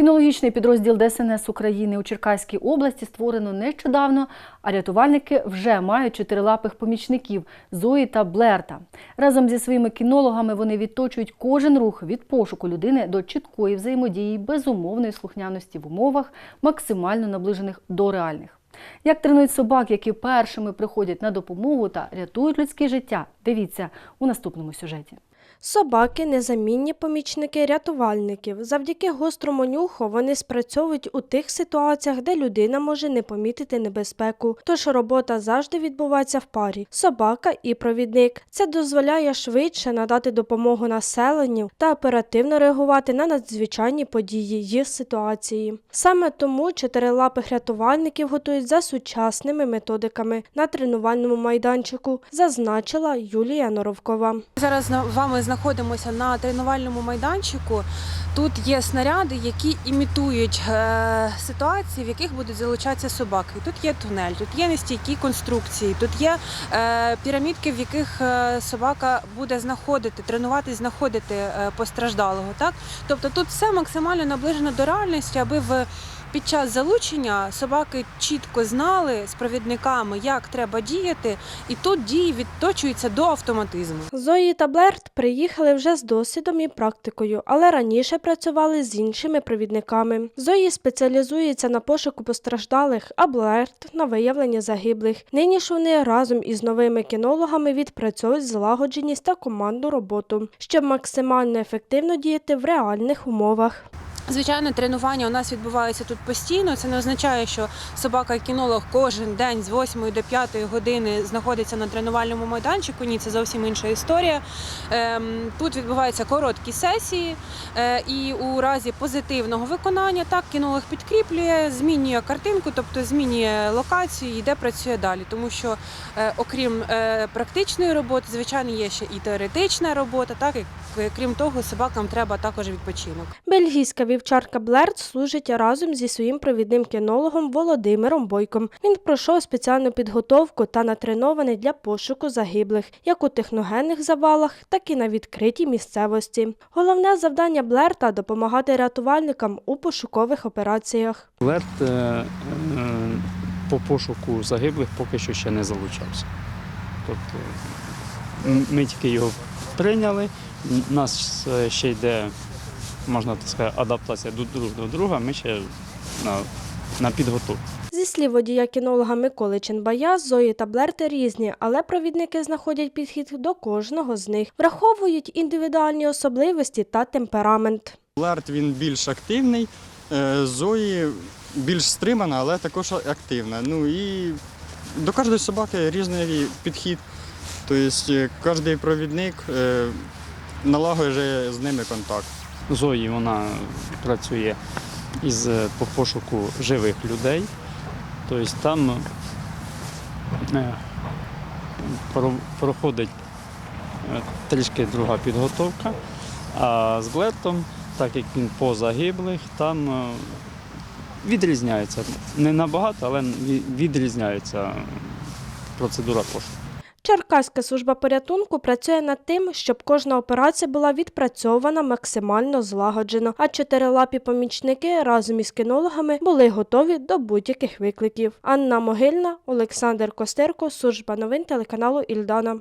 Кінологічний підрозділ ДСНС України у Черкаській області створено нещодавно, а рятувальники вже мають чотирилапих помічників Зої та Блерта. Разом зі своїми кінологами вони відточують кожен рух від пошуку людини до чіткої взаємодії, безумовної слухняності в умовах, максимально наближених до реальних. Як тренують собак, які першими приходять на допомогу та рятують людське життя, дивіться у наступному сюжеті. Собаки незамінні помічники рятувальників. Завдяки гострому нюху вони спрацьовують у тих ситуаціях, де людина може не помітити небезпеку. Тож робота завжди відбувається в парі собака і провідник. Це дозволяє швидше надати допомогу населенню та оперативно реагувати на надзвичайні події їх ситуації. Саме тому чотирилапих рятувальників готують за сучасними методиками на тренувальному майданчику, зазначила Юлія Норовкова. Зараз з знаходимося на тренувальному майданчику. Тут є снаряди, які імітують е, ситуації, в яких будуть залучатися собаки. Тут є тунель, тут є нестійкі конструкції, тут є е, пірамідки, в яких е, собака буде знаходити, тренуватись, знаходити постраждалого. Так? Тобто тут все максимально наближено до реальності, аби в під час залучення собаки чітко знали з провідниками, як треба діяти, і тут дії відточуються до автоматизму. Зої та Блерт приїхали вже з досвідом і практикою, але раніше працювали з іншими провідниками. Зої спеціалізується на пошуку постраждалих, а Блерт на виявленні загиблих. Нині ж вони разом із новими кінологами відпрацьовують злагодженість та командну роботу, щоб максимально ефективно діяти в реальних умовах. Звичайно, тренування у нас відбувається тут постійно. Це не означає, що собака-кінолог кожен день з 8 до 5 години знаходиться на тренувальному майданчику. Ні, це зовсім інша історія. Ем, Тут відбуваються короткі сесії, е, і у разі позитивного виконання так кінолог підкріплює, змінює картинку, тобто змінює локацію, і де працює далі. Тому що, е, окрім е, практичної роботи, звичайно, є ще і теоретична робота. Так і крім того, собакам треба також відпочинок. Бельгійська вівчарка Блерт служить разом зі своїм провідним кінологом Володимиром Бойком. Він пройшов спеціальну підготовку та натренований для пошуку загиблих, як у техногенних завалах, так і на відкритій місцевості. Головне завдання Блерта допомагати рятувальникам у пошукових операціях. Лед е, е, по пошуку загиблих поки що ще не залучався. Тобто ми тільки його прийняли. У нас е, ще йде, можна так сказати, адаптація до друг до друга. Ми ще на, на підготовці. Зі слів водія кінолога Миколи Ченбая, Зої та Блерти різні, але провідники знаходять підхід до кожного з них, враховують індивідуальні особливості та темперамент. Ларт він більш активний, е, Зої більш стримана, але також активна. Ну і до кожної собаки різний підхід. Тобто е, кожен провідник налагоджує з ними контакт. Зої вона працює із е, по пошуку живих людей. Тобто там е, про- проходить е, трішки друга підготовка. А з Глетом, так як він по загиблих, там відрізняється. Не набагато, але відрізняється процедура пошуку. Черкаська служба порятунку працює над тим, щоб кожна операція була відпрацьована максимально злагоджено, а чотирилапі помічники разом із кінологами були готові до будь-яких викликів. Анна Могильна, Олександр Костерко, служба новин телеканалу Ільдана.